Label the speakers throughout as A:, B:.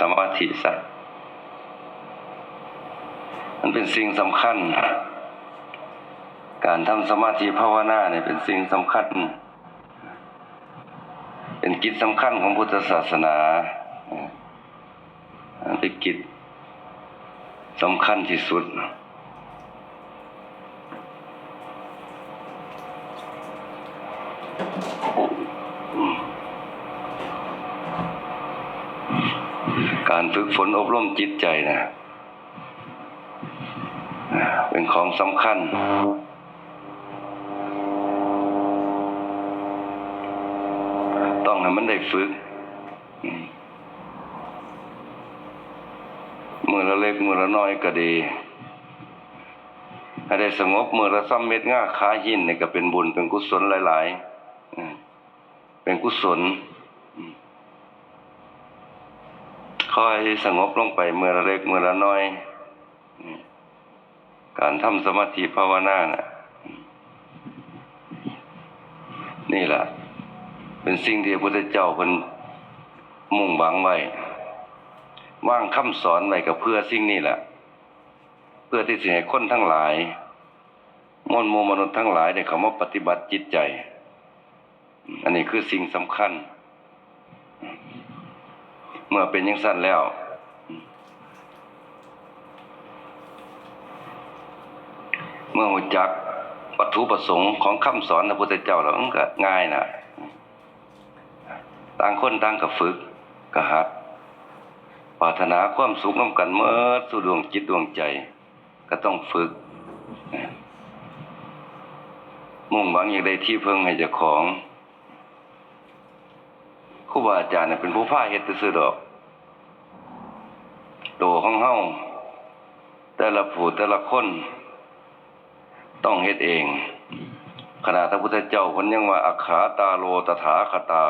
A: สมาธิซะมันเป็นสิ่งสำคัญ การทำสมาธิภาวนาเนี่ยเป็นสิ่งสำคัญ เป็นกิจสำคัญของพุทธศาสนาเป็นกิจสำคัญที่สุด การฝึกฝนอบรมจิตใจนะเป็นของสำคัญ ต้องให้มันได้ฝึกอืมมือละเล็กมือละน้อยก็ดีให้ได้สงบมือละซ้ำเม็ดง่าขาหินนี่ก็เป็นบุญเป็นกุศลหลาย ๆ เป็นกุศล ค อยสงบลงไปเมื่อละเล็กเมื่อละน้อย การทำสมาธิภาวนาน่ะนี่แหละเป็นสิ่งที่พระพุทธเจ้าเพิ่นมุ่งหวังไว้ว่างคำสอนไว้ก็เพื่อสิ่งนี้แหละ เพื่อที่จะให้คนทั้งหลายมวลมมนุษย์ทั้งหลายได้เขามาปฏิบัติจิตใจ อันนี้คือสิ่งสำคัญ เมื่อเป็นยังสั้นแล้ว เมื่อหูจักวัตถุประสงค์ของคำสอนพระพุทธเจ้าแล้วมันก็ง่ายนะต่างคนต่างก็ฝึกก็หัดปรารถนาความสุขน้ำกันเมื่อสู่ดวงจิตดวงใจ ก็ต้องฝึก มุ่งหวังอย่างใดที่เพิ่งให้เจ้าของ ครูบาอาจารย์น่ะเป็นผู้พาเฮ็ดซื่อดอกโตของเฮาแต่ละผู้แต่ละคน ต้องเฮ็ดเองขณะพระพุทธเจ้าเพิ่นยังว่าอัคขาตาโลตถาคตา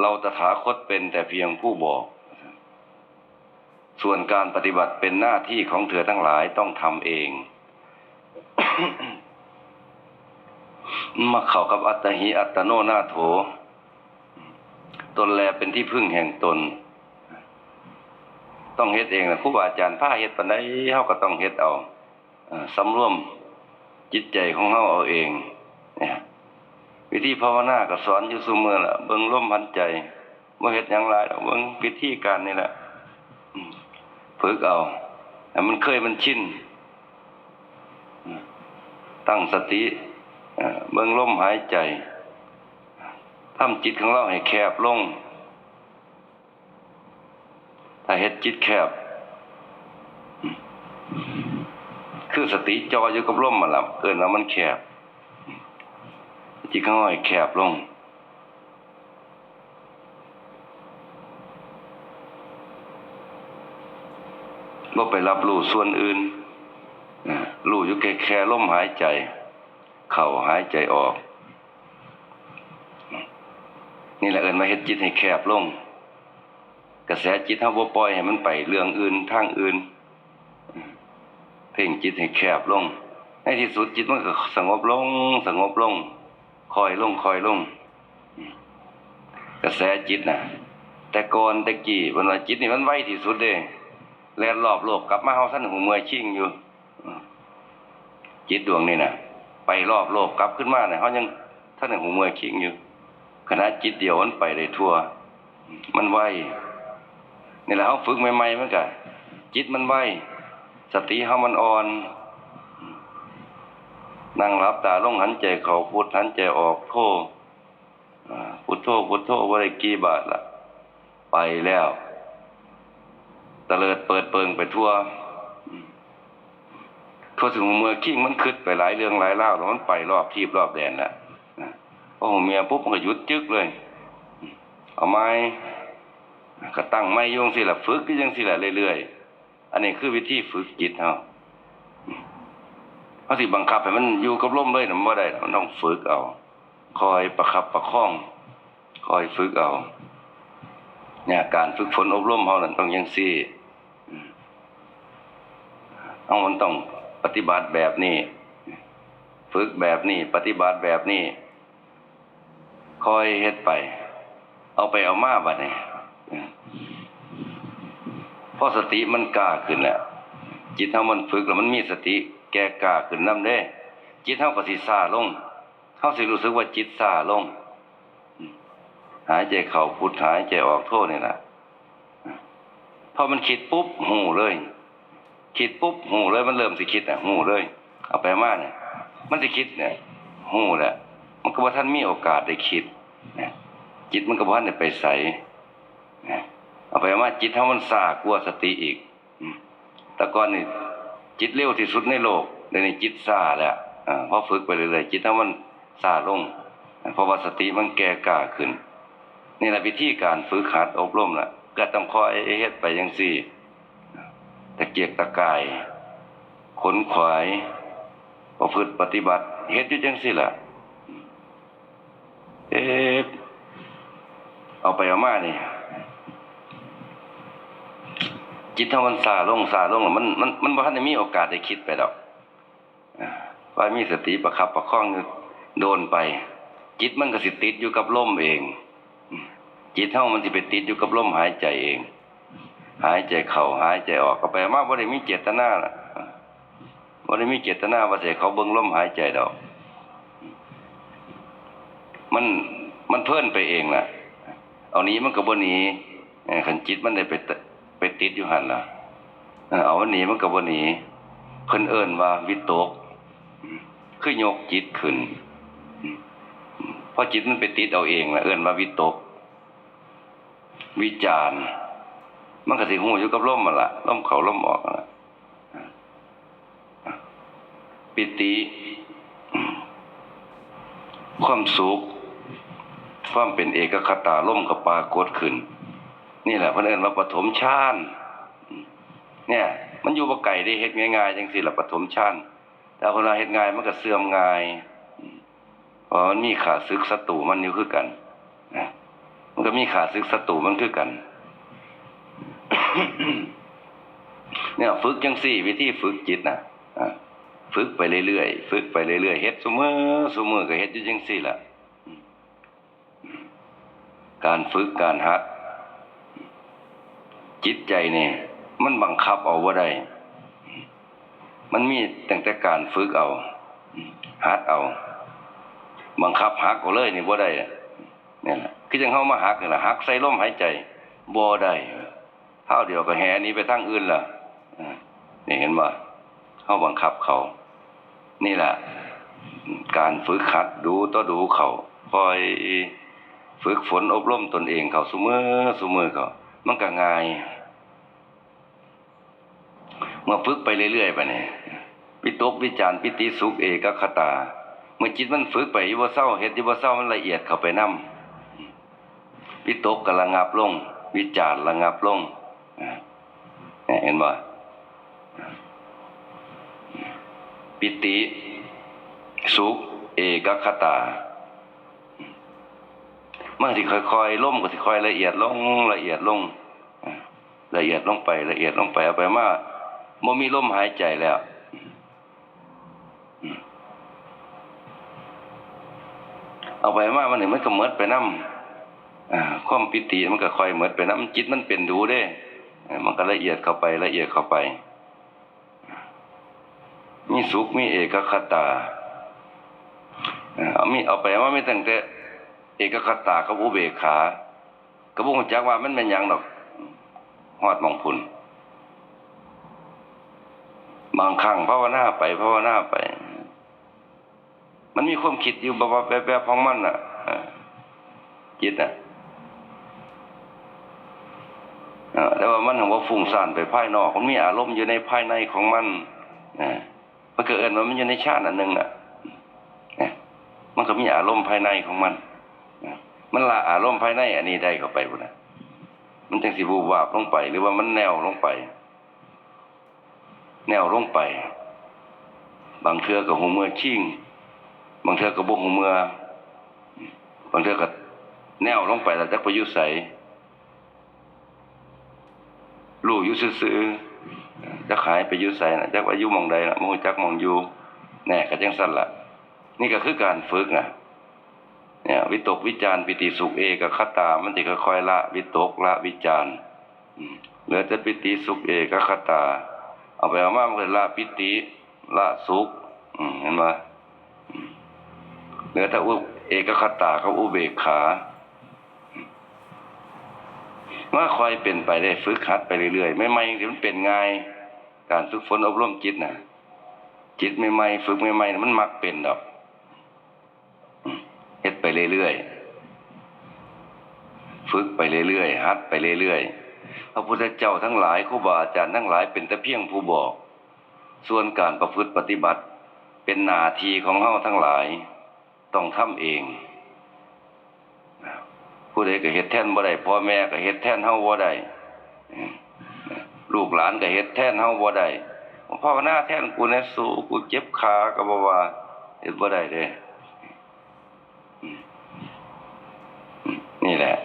A: เราตถาคตเป็นแต่เพียงผู้บอก ส่วนการปฏิบัติเป็นหน้าที่ของเธอทั้งหลายต้องทำเอง มาเข้ากับอัตหิอัตโนนาโถ ตนแลเป็นที่พึ่งแห่งตน ต้องเฮ็ดเองนะครูบาอาจารย์พาเฮ็ดปานใดเฮาก็ต้องเฮ็ดเอาเอ่อสำรวมจิตใจของเฮาเอาเองเนี่ยวิธีภาวนาก็สอนอยู่ซุมือละเบิ่งลมหายใจบ่เฮ็ดหยังหลายดอกเบิ่งวิธีการนี่แหละฝึกเอาให้มันเคยมันชินตั้งสติเอ่อเบิ่งลมหายใจ ทำจิตของเราให้แคบลง ถ้าเฮ็ดจิตแคบ คือสติจออยู่กับลมมันล่ะเกินแล้วมันแคบ จิตของเราให้แคบลงบ่ไปรับรู้ส่วนอื่นรู้อยู่แค่แค่ลมหายใจ เข้าหายใจออก นี่แหละเอินมาเฮ็ดจิตให้แคบลง กระแสจิตเฮาบ่ปล่อยให้มันไปเรื่องอื่นทางอื่น เพ่งจิตให้แคบลงในที่สุดจิตมันก็สงบลง สงบลง คอยลงคอยลง กระแสจิตน่ะแต่ก่อนแต่กี้เพิ่นว่าจิตนี่มันไวที่สุดเด้แล่นรอบโลกกลับมาเฮาท่านหูเมื่อยชิงอยู่ จิตดวงนี่น่ะไปรอบโลกกลับขึ้นมาเนี่ยเฮายังท่านหูเมื่อยชิงอยู่ ขณะจิตเดียวมันไปได้ทั่ว มันไวนี่แหละเขาฝึกใหม่ๆมันก็จิตมันไวสติเขามันอ่อนนั่งรับตาลงหันใจเขาพุทหันใจออกโทอ่าพุทโธพุทโธว่าได้กี่บาทละไปแล้วตะเลิดเปิดเปิงไปทั่วทั่วถึงเมื่อขิงมันคืดไปหลายเรื่องหลายเล่าแล้วมันไปรอบทีบรอบแดนละ พอเมียปุ๊บมันก็หยุดจึกเลย เอาไม้ก็ตั้งไม้ยงสิละฝึกก็ยังสิละเรื่อยๆ อันนี้คือวิธีฝึกจิตเฮาเขาสิบังคับให้มันอยู่กับลมเลยน่ะมันบ่ได้มันต้องฝึกเอา คอยประคับประคอง คอยฝึกเอา เนี่ยการฝึกฝนอบรมเฮานั่นต้องยังซี่อืมเอามันต้องปฏิบัติแบบนี้ ฝึกแบบนี้ ปฏิบัติแบบนี้ คอยเฮ็ดไป เอาไปเอามาบัดนี้อืมราะสติมันกล้าขึ้นแล้วจิตเฮามันฝึกแล้วมันมีสติ แก่กล้าขึ้นนำเด้ จิตเฮาก็สิซาลงเฮาสิรู้สึกว่าจิตซาลง หายใจเข้าพุทหายใจออกโทษนี่ล่ะพอมันคิดปุ๊บหูเลย คิดปุ๊บหูเลยมันเริ่มสิคิดอะหูเลย เอาไปมาเนี่ยมันสิคิดเนี่ยหูแหละ มันก็บ่ทันมีโอกาสได้คิดนะจิตมันก็บ่ทันได้ไปใสนะเอาไปมาจิตเฮามันซากว่าสติอีกแต่ก่อนนี่จิตเร็วที่สุดในโลกเดี๋ยวนี้จิตซาแล้วอ่าพอฝึกไปเรื่อยๆจิตเฮามันซาลงเพราะว่าสติมันแก่กล้าขึ้น นี่แหละวิธีการฝึกหัดอบรมล่ะก็ต้องคอยเฮ็ดไปจังซี่ตะเกียกตะกายขนขวายประพฤติปฏิบัติเฮ็ดอยู่จังซี่ล่ะ เอ๊ะเอาไปเอามานี่จิตถ้ามันซาลงซาลงมันมันมันบ่ทันได้มีโอกาสได้คิดไปดอกว่ามีสติประคับประคองโดนไป จิตมันก็สิติดอยู่กับลมเอง จิตเฮามันสิไปติดอยู่กับลมหายใจเอง หายใจเข้าหายใจออกก็ไปมาบ่าได้มีเจตนาล่ะอ่าได้มีเจตนาว่าสิให้เขาเบิ่งลมหายใจดอก มันมันเพิ่นไปเองล่ะ เอาหนี้มันก็บ่หนีเอ่อคันจิตมันได้ไปไปติดอยู่หันล่ะเอาอันหนี้มันก็บ่หนีเพิ่นเอิ้นว่าวิตก คือยกจิตขึ้นเพราะจิตมันไปติดเอาเองล่ะเอิ้นว่าวิตก วิจารมันก็สิฮู้อยู่กับลมมันล่ะลมเขาลมออกล่ะปิติ ความสุข ความเป็นเอกคตาล่มกับปากฏขึ้น นี่แหละเพิ่นเอิ้นว่าปฐมฌานเนี่ย มันอยู่บ่ไกลได้เฮ็ดง่ายๆจังซี่ล่ะปฐมฌานแต่คนเราเฮ็ดง่ายมันก็เสื่อมง่ายเพราะมันมีขาศึกศัตรูมันอยู่คือกันนะมันก็มีขาศึกศัตรูมันคือกัน เนี่ย ฝึกจังซี่ วิธีฝึกจิตนะฝึกไปเรื่อยๆฝึกไปเรื่อยๆเฮ็ดซุมื้อซุมื้อก็เฮ็ดอยู่จังซี่ล่ะ การฝึกการหัดจิตใจเนี่ยมันบังคับเอาว่าได้ มันมีตั้งแต่การฝึกเอาหัดเอา บังคับหักเอาเลยนี่บ่ได้เนี่ยแหละคือจังเฮามาหักนี่ล่ะหักใส่ลมหายใจบ่ได้เท่าเดียวก็แหนี้ไปทางอื่นล่ะนี่เห็นบ่เฮาบังคับเขา นี่แหละ การฝึกหัดดูต่อดูเขาคอย ฝึกฝนอบรมตนเองเขาสมือสมือเขามันก็ง่ายเมื่อฝึกไปเรื่อยๆไปเนี่ยวิตกวิจารปิติสุขเอกคตา เมื่อจิตมันฝึกไปยู่บ่เศร้าเฮ็ดอยู่บ่เศร้ามันละเอียดเข้าไปนํวิตกกระงับลง วิจารระงับลงเห็นบ่ปิติสุขเอกคตา มันสิค่อยๆล่มก็สิค่อยละเอียดลงละเอียดลงละเอียดลงไปละเอียดลงไปเอาไปมาบ่มีลมหายใจแล้วเอาไปมามันนี่มันก็หมิดไปนํอ่าความปิติมันก็ค่อยหมิดไปนํจิตมันเป็นดูเด้ มันก็ละเอียดเข้าไปละเอียดเข้าไป มีสุขมีเอกคตาเอามีเอาไปมาไม่ตั้งแต่ กคตากับอุเบกขาก็บ่ฮู้จักว่ามันเป็นยังดอกฮอดมองพุ่นบางครั้งภาวนาไปภาวนาไป มันมีความคิดอยู่บ่แป๊บๆของมันน่ะจิตน่ะแต่ว่ามันหังว่าฟุ้งซ่านไปภายนอก มันมีอารมณ์อยู่ในภายในของมันนะมันก็เอิ้นว่ามันอยู่ในชาติอันหนึงน่ะมันก็มีอารมณ์ภายในของมัน มันละอารมณ์ภายในอันนี้ได้เข้าไปพุ่นนะมันจังสิบูบวาบลงไป หรือว่ามันแนวลงไป แนวลงไป บางเทือก็หูเมื่อชิ่งบางเทือก็บ่หูเมื่อบางเทือก็แนวลงไปแล้วจักไปอยู่ไสรู้อยู่ซื่อจักหายไปยู่ไสน่ะจักว่ายู่หม่องใดนะบ่ฮู้จักมองอยู่แน่ก็จังซั่นละนี่ก็คือการฝึกนะ เนี่ยวิตกวิจารปิติสุขเอกคตา มันสิค่อยๆละ วิตกละวิจารเหลือแต่ปิติสุขเอกคตา เอาไปเอามามันก็ละปิติละสุขเห็นไหมเหลือแต่อุเอกคตากับอุเบกขาว่าคอยเป็นไปได้ฝึกหัดไปเรื่อยๆไม่ไม่ที่มันเป็นง่าย การฝึกฝนอบรมจิตนะจิตใหม่ๆฝึกใหม่ๆน่มันมักเป็นดอก ไปเรื่อยๆ ฝึกไปเรื่อยๆหัดไปเรื่อยๆ พระพุทธเจ้าทั้งหลายครูบาอาจารย์ทั้งหลายเป็นแต่เพียงผู้บอก ส่วนการประพฤติปฏิบัติ เป็นหน้าที่ของเฮาทั้งหลาย ต้องทำเอง ผู้ใดก็เฮ็ดแท่นบ่ได้พ่อแม่ก็เฮ็ดแท่นเฮาบ่ได้ลูกหลานก็เฮ็ดแท่นเฮาบ่ได้ภาวนาแท่นกูแน่สู้กูเจ็บขาก็บ่ว่าเฮ็ดบ่ได้เด้อืมอืม นี่แหละ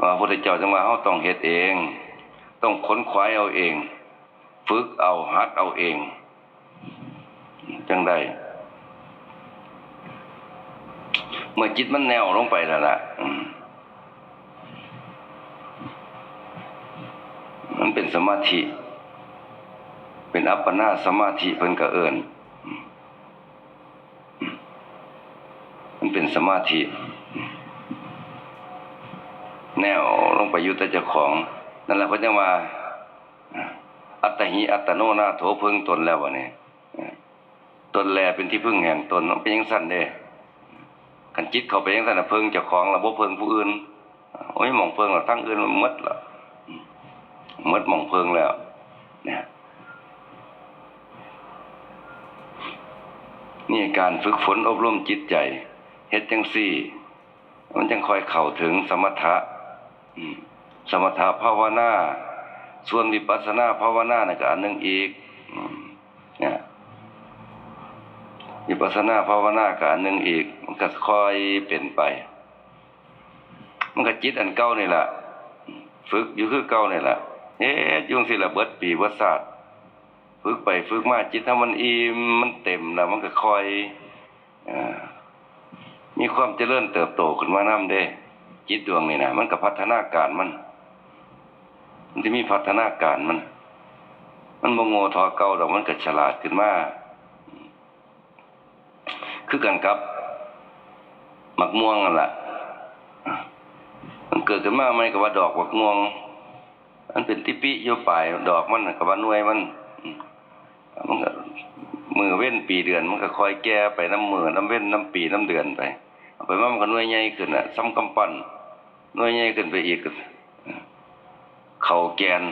A: ว่าพระพุทธเจ้าจังว่าเฮาต้องเฮ็ดเอง ต้องค้นคว้าเอาเอง ฝึกเอาหัดเอาเอง จังได้ เมื่อจิตมันแนวลงไปแล้วล่ะมันเป็นสมาธิ เป็นอัปปนาสมาธิเพิ่นก็เอิ้นมันเป็นสมาธิ แนวลงไปอยู่แต่เจ้าของ นั่นแหละเพิ่นจังว่า อัตหิอัตโนนาโถพึงตนแล้ววะเนี่ยตนแลเป็นที่พึ่งแห่งตนเป็นยังสั้นเด้ขันจิตเขาไปยังสั้นนะเพิ่งเจ้าของระบบเพิ่งผู้อื่นโอ้ยมองเพิ่งละทั้งอื่นมันมดละหมดมองเพิ่งแล้วเนี่ยนี่การฝึกฝนอบรมจิตใจเฮ็ดจังซี่ มันจังคอยเข้าถึงสมถะ สมถภาวนา ส่วนวิปัสสนาภาวนาเนี่ยก็อันหนึ่งอีกอืมเนี่ยวิปัสสนาภาวนาก็อันหนึ่งอีก มันก็ค่อยเป็นไป มันก็จิตอันเก่านี่แหละฝึกอยู่คือเก่านี่แหละเอ๊ะยุ่งสิละเบิดปีเบิดศาสตร์ฝึกไปฝึกมาจิตถ้ามันอิ่มมันเต็มแล้ว มันก็ค่อยอมีความเจริญเติบโตขึ้นมานํเด้ จิตดวงนี่นะมันก็พัฒนาการมัน มันจะมีพัฒนาการมัน มันบ่โง่ทอเก่าดอกมันก็ฉลาดขึ้นมาคือกันกับมักม่วงนั่นแหละมันเกิดขึ้นมาไม่ก็ว่าดอกมักม่วงมันเป็นติปิอยู่ปลายดอกมันน่ะก็ว่าน่วยมันมันก็มือเว้นปีเดือน มันก็คอยแก่ไปน้ำมือน้ำเว้นน้ำปีน้ำเดือนไปไปว่ามันก็น่วยใหญ่ขึ้นน่ะซ้ำกำปั้น หน่วยใหญ่ขึ้นไปอีกเขาแกน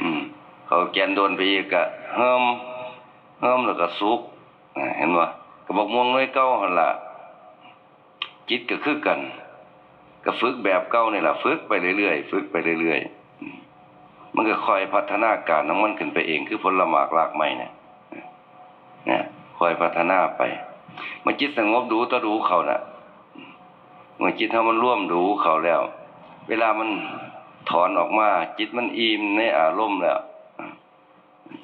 A: อืม เขาแกนโดนไปอีกก็เฮิมเฮิมแล้วก็สุกเห็นบ่ก็บอกม่วงน้อยเก่าหั่นละจิตก็คือกัน ก็ฝึกแบบเก่านี่แหละฝึกไปเรื่อยๆฝึกไปเรื่อยๆมันก็คอยพัฒนาการของมันขึ้นไปเองคือผลหมากรากไม้เนี่ยเนี่ยคอยพัฒนาไปเมื่อจิตสงบดูต่อดูเขาน่ะเมื่อจิตเฮามันร่วมดูเขาแล้ว เวลามันถอนออกมา จิตมันอิ่มในอารมณ์แล้ว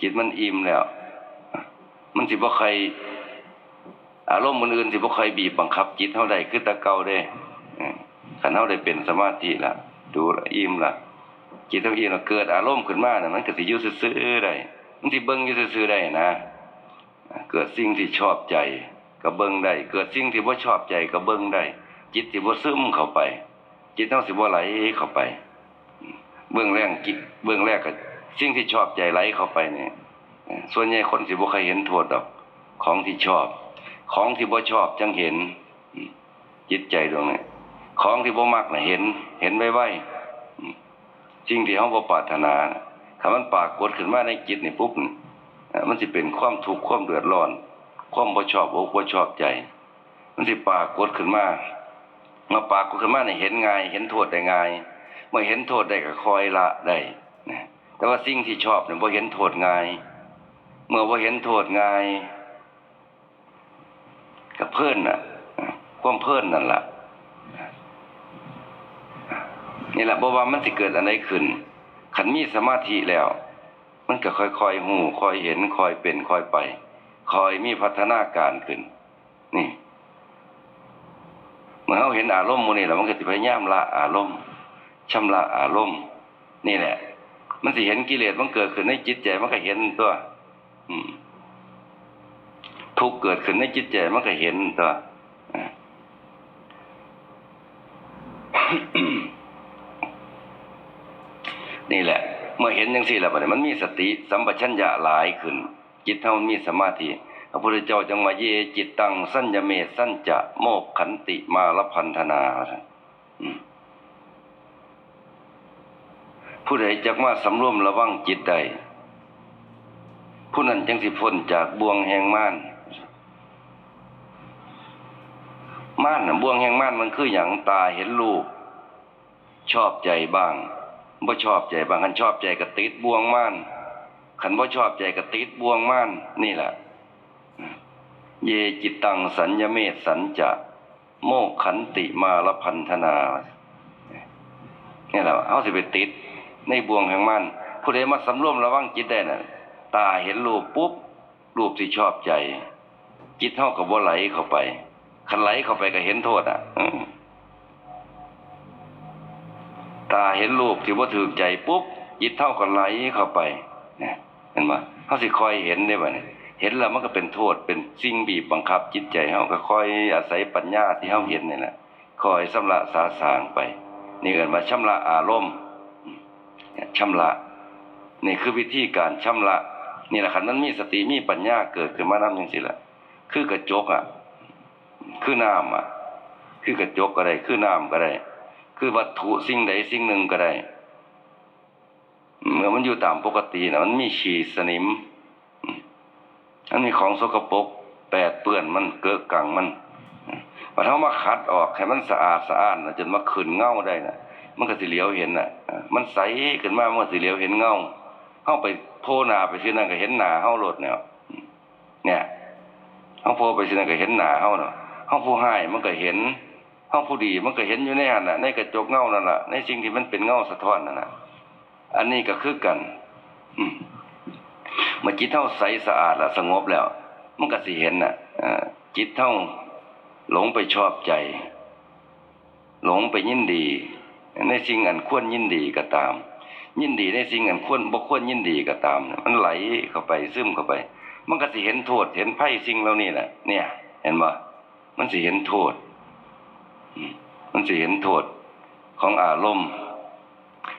A: จิตมันอิ่มแล้ว มันสิบ่ใคร อารมณ์อื่นสิบ่ใครบีบบังคับ จิตเฮาได้คือตะเกาเด้อืมคันเฮาได้เป็นสมาธิละดูละอิ่มละจิตเฮาอิ่มล้วเกิดอารมณ์ขึ้นมาน่ะมันก็สิยู่ซื่อๆได้มันสิเบิ่งยู่ซื่อๆได้นะเกิดสิ่งที่ชอบใจก็เบิ่งได้เกิดสิ่งที่บ่ชอบใจก็เบิ่งได้จิตสิบ่ซึมเข้าไป จิตเฮาสิบ่ไหลเข้าไป เบื้องแรกกิเบื้องแรกก็สิ่งที่ชอบใจไหลเข้าไปเนี่ยส่วนใหญ่คนสิบ่เคยเห็นโทษดอก ของที่ชอบ ของที่บ่ชอบจังเห็น จิตใจดวงนี้ของที่บ่มักน่ะเห็น เห็นไว้ๆอืมสิ่งที่เฮาบ่ปรารถนาน่ะถ้ามันปากฏขึ้นมาในจิตนี่ปุ๊บมันสิเป็นความทุกข์ความเดือดร้อน ความบ่ชอบอกบ่ชอบใจ มันสิปากฏขึ้นมา มื่อปากฏขึ้นมาเนี่ยเห็นง่าย เห็นโทษได้ง่าย เมื่อเห็นโทษได้ก็คอยละได้นะแต่ว่าสิ่งที่ชอบเนี่ยบ่เห็นโทษง่าย เมื่อบ่เห็นโทษง่ายก็เพิ่อนน่ะความเพิ่อนนั่นแหละนี่แหละบ่ว่ามันสิเกิดอันใดขึ้นคันมีสมาธิแล้ว มันก็ค่อยๆหูคอยเห็นคอยเป็นคอยไป คอยมีพัฒนาการขึ้น นี่ เมื่อเราเห็นอารมณ์มูนี่แล้วมันก็สิพยายามละอารมณ์ชำระอารมณ์นี่แหละ มันสิเห็นกิเลสมันเกิดขึ้นในจิตใจมันก็เห็นตัว อืม ทุกเกิดขึ้นในจิตใจมันก็เห็นตัวนี่แหละ เมื่อเห็นอย่างสี่แล้วมันมีสติสัมปชัญญะหลายขึ้น จิตเท่ามันมีสมาธิ ระพุทธเจ้าจังว่าเยจิตตังสัญญเมสัญจะโมกขันติมาลพันธนาผู้ใดจักมาสำรวมระวังจิตใดผู้นั้นจังสิพ้นจากบ่วงแห่งม่านม่านบ่วงแห่งม่านมันคืออย่างตาเห็นรูปชอบใจบ้างบ่ชอบใจบางคันชอบใจก็ติดบ่วงม่านคันบ่ชอบใจก็ติดบ่วงม่านนี่แหละ เยจิตตังสัญญเมตสัญจะ โมกขันติมาลพันธนานี่แหละเฮาสิไปติด ในบ่วงแห่งม่านผู้ใดมาสำรวมระวังจิตได้น่ะ ตาเห็นรูปปุ๊บ รูปที่ชอบใจ จิตเฮาก็บ่ไหลเข้าไปคันไหลเข้าไปก็เห็นโทษอะตาเห็นรูปที่ว่าถือใจปุ๊บจิตเท่ากับไหลเข้าไปเนี่ยเห็นไหมเขาสิคอยเห็นได้บ่เนี่ย เห็นแล้วมันก็เป็นโทษเป็นสิ่งบีบบังคับจิตใจเขาก็ค่อยอาศัยปัญญาที่เขาเห็นนี่แหละคอยสำละสาสางไป นี่เอินว่าชำระอารมณ์ชำระนี่คือวิธีการชำระนี่แหละคันมันมีสติมีปัญญาเกิดขึ้นมานำจังซี่ล่ะคือกระจกอะ คือน้ำอะ คือกระจกก็ได้คือน้ำก็ได้ คือวัตถุสิ่งใดสิ่งหนึ่งก็ได้เมื่อมันอยู่ตามปกตินะมันมีฉีสนิม มันมีของสกปรกแปดเปื้อนมันเกิดกังมันพอเท้ามาขัดออกให้มันสะอาดสะอ้านนะจนมาขึ้นเงาได้นะมันก็สิเหลียวเห็นน่ะอ่ามันใสขึ้นมามันก็สิเหลียวเห็นเงาเข้าไปโพนาไปที่นั่นก็เห็นหนาเฮาโลดเนี่ยเนี่ยเฮาโพไปที่นั่นก็เห็นหนาเฮาเนาะเฮาผู้ให้มันก็เห็นห้องผู้ดีมันก็เห็นอยู่ในหันน่ะในกระจกเงานั่นแหละในสิ่งที่มันเป็นเงาสะท้อนนั่นน่ะอันนี้ก็คือกัน เมื่อจิตเท่าใสสะอาดและสงบแล้ว มันก็สิเห็นน่ะอ่าจิตเท่าหลงไปชอบใจ หลงไปยินดี ในสิ่งอันควรยินดีก็ตาม ยินดีในสิ่งอันควรบ่ควรยินดีก็ตาม มันไหลเข้าไปซึมเข้าไป มันก็สิเห็นโทษ เห็นไพ่สิ่งเหล่านี้แหละเนี่ย เห็นบ่มันสิเห็นโทษ มันสิเห็นโทษของอารมณ์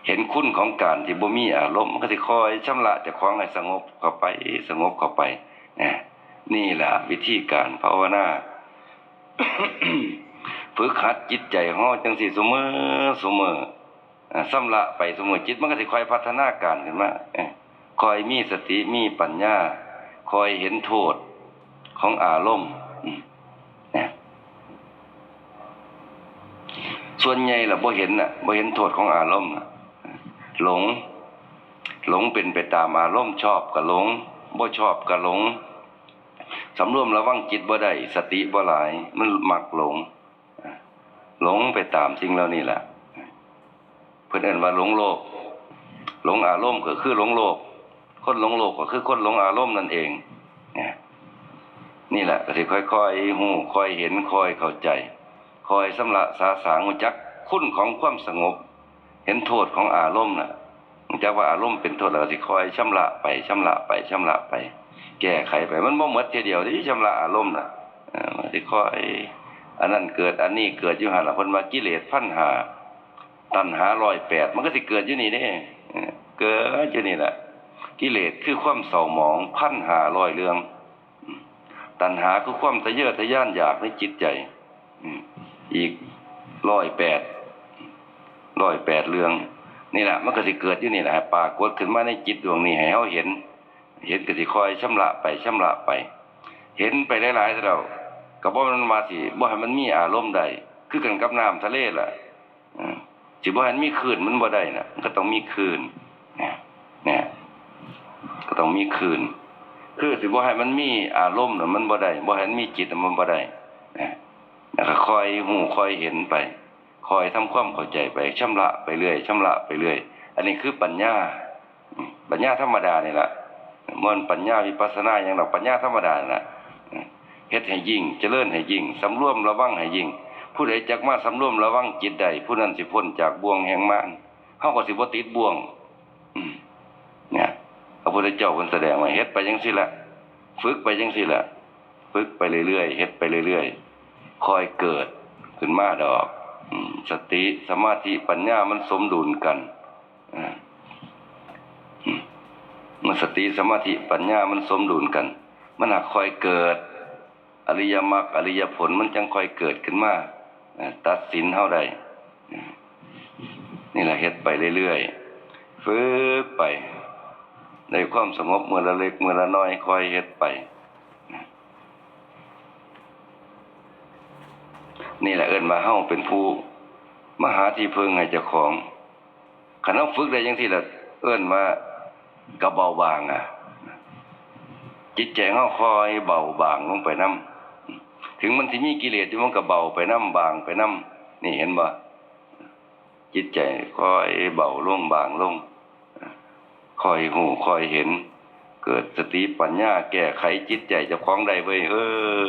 A: เห็นคุณของการที่บ่มีอารมณ์มันก็สิคอยชำระเจากของให้สงบเข้าไปสงบเข้าไปนะนี่แหละวิธีการภาวนาฝึกหัดจิตใจขอจังสิเสมอเสมออ่าสำละไปเสมอจิตมันก็สิคอยพัฒนาการขึ้นมาคอยมีสติมีปัญญา คอยเห็นโทษของอารมณ์ส่วนใหญ่เราบ่เห็นน่ะบ่เห็นโทษของอารมณ์น่ะ หลง หลงเป็นไปตามอารมณ์ชอบก็หลงบ่ชอบก็หลงสำรวมระวังจิตบ่ได้สติบ่หลายมันมักหลง หลงไปตามสิ่งเหล่านี้แหละเพิ่อนเอิ้นว่าหลงโลก หลงอารมณ์ก็คือหลงโลก คนหลงโลกก็คือคนหลงอารมณ์นั่นเองนี่แหละก็สิค่อยๆฮู้ค่อยเห็นค่อยเข้าใจ ค่อยสำละสาสางจักคุณของความสงบ เห็นโทษของอารมณ์น่ะรู้จักว่าอารมณ์เป็นโทษแล้วสิคอยชำระไปชำระไปชำระไป แก้ไขไป มันบ่หมดทีเดียวที่ชำระอารมณ์น่ะออมันสิคอยอันนั้นเกิดอันนี้เกิดอยู่หั่นละเพิ่นว่ากิเลสพันหาตัณหา108มันก็สิเกิดอยู่นี่เด้เกิดอยู่นี่แหละกิเลสคือความเศร้าหมองพันหาร้อยเรื่อง ตัณหาคือความทะเยอทะยานอยากในจิตใจอีกร้อยแปด ร้อยแปดเรื่อง นี่แหละมันก็สิเกิดอยู่นี่แหละปรากฏขึ้นมาในจิตดวงนี้ให้เฮาเห็น เห็นก็สิคอยชำระไปชำระไป เห็นไปหลายๆเท่าเราก็บ่มันว่าสิบ่ให้มันมีอารมณ์ใดคือกันกับน้ำทะเลล่ะอืมสิบ่ให้มันมีคืนมันบ่ได้น่ะก็ต้องมีคืนนี่ยเนี่ยก็ต้องมีคืน คือสิบ่ให้มันมีอารมณ์น่ะมันบ่ได้บ่ให้มันมีจิตมันบ่ได้นะแล้วก็คอยหูคอยเห็นไป คอยทำความเข้าใจไปชำระไปเรื่อยชำระไปเรื่อย อันนี้คือปัญญาปัญญาธรรมดานี่แหละมันปัญญาวิปัสสนาอย่างเราปัญญาธรรมดานี่แหละเฮ็ดให้ยิ่งเจริญให้ยิ่งสำรวมระวังให้ยิ่ง ผู้ใดจักมาสำรวมระวังจิตใดผู้นั้นสิพ้นจากบ่วงแห่งมารเฮาก็สิบ่ติดบ่วงอืมเนี่ยพระพุทธเจ้าเพิ่นแสดงไว้เฮ็ดไปจังซี่ละฝึกไปจังซี่ละฝึกไปเรื่อยๆเฮ็ดไปเรื่อยๆคอยเกิดขึ้นมาดอก สติสมาธิปัญญามันสมดุลกันมเมื่อสติสมาธิปัญญามันสมดุลกัน มันหากคอยเกิด อริยมรรคอริยผลมันจังคอยเกิดขึ้นมาตัดสินเฮาได้อืมนี่แหละเฮ็ดไปเรื่อยๆฝึกไปในความสงบเมื่อละเล็กเมื่อละน้อยคอยเฮ็ดไป นี่แหละเอิ้นมาเฮาเป็นผู้มหาที่พึ่งให้เจ้าของคันเฮาฝึกได้จังซี่ละเอิ้นว่ากระเบาบางอะ จิตใจเฮาคอยเบาบางลงไปนํถึงมันสิมีกิเลสอยู่มันก็เบาไปนํบางไปนํนี่เห็นบ่จิตใจคอยเบาลงบางลงคอยหูคอยเห็น เกิดสติปัญญาแก้ไขจิตใจเจ้าของได้เว้ยเออ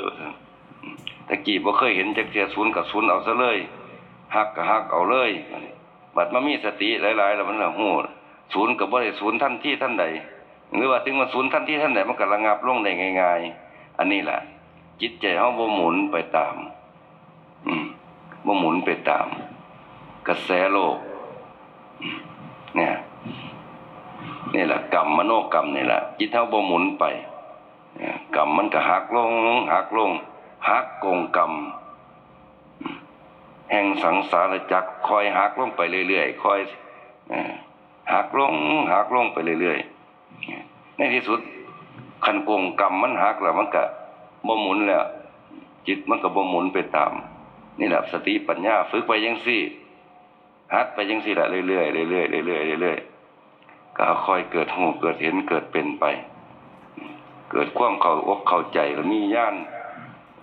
A: ตะกี้บ่เคยเห็นจักเสียศูนย์กับศูนย์เอาซะเลยหักกับหักเอาเลยบัดมามีสติหลายๆ แล้วมันละฮู้ศูนย์ก็บ่ได้ศูนย์ทันที่ทันใด หรือว่าถึงมันศูนย์ทันที่ทันใดมันก็ระงับลงได้ง่ายๆ อันนี้แหละจิตใจเฮาบ่หมุนไปตาม อืมบ่หมุนไปตาม กระแสโลก เนี่ยนี่แหละกรรมมโนกรรมนี่แหละจิตเท่าบ่หมุนไปกรรมมันก็หักลงหักลง หักกงกรรม แห่งสังสารจักรคอยหักลงไปเรื่อยๆคอยหักลงหักลงไปเรื่อยๆในที่สุดคันกงกรรมมันหักแล้วมันก็บ่หมุนแล้ว จิตมันก็บ่หมุนไปตาม นี่แหละสติปัญญาฝึกไปจังซี่หักไปจังซี่แหละเรื่อยๆเรื่อยๆเรื่อยๆเรื่อยๆก็ค่อยเกิดหูเกิดเห็นเกิดเป็นไป เกิดความเข้าอกเข้าใจก็มีย่าน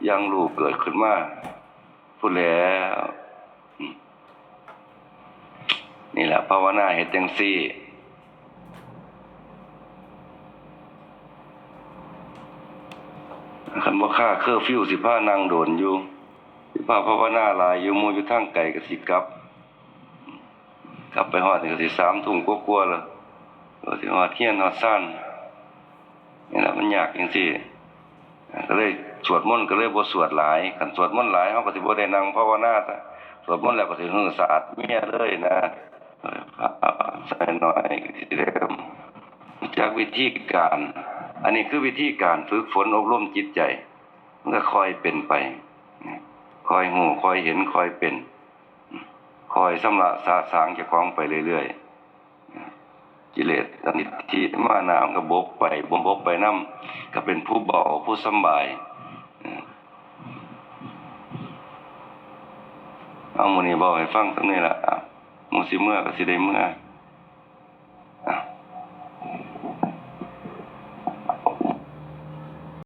A: ยังรู้เกิดขึ้นมาพูดแล้วนี่แหละภาวนาเฮ็ดจังซี่คันบ่ค่าเคอร์ฟิวสิพานั่งโดนอยู่สิพาภาวนาลายอยู่มูอยู่ทางไกลก็สิกลับ กลับไปฮอดนี่ก็สิ3ทุ่มกว่าๆแล้วก็สิฮอดเฮียนฮอดซ่านนี่แหละมันยากจังซี่ก็เลย สวดมนต์ก็เลยบ่สวดหลายคันสวดมนต์หลายเฮาก็สิบ่ได้นั่งภาวนาซะสวดมนต์แล้วก็สิฮือสะอาดเมียเลยนะใส่หน่อยก็สิได้จากวิธีการ อันนี้คือวิธีการฝึกฝนอบรมจิตใจมันก็คอยเป็นไปคอยหูคอยเห็นคอยเป็นคอยสำระสาสางเจ้าของไปเรื่อยๆ กิเลสตอนนี้ที่มาน้ำก็บกไปบ่มบกไปน้ำก็เป็นผู้เบาผู้สบาย อาโมนี่บอกให้ฟังสักนี่ละอะมูสิเมื่อก็สิได้เมื่ออะ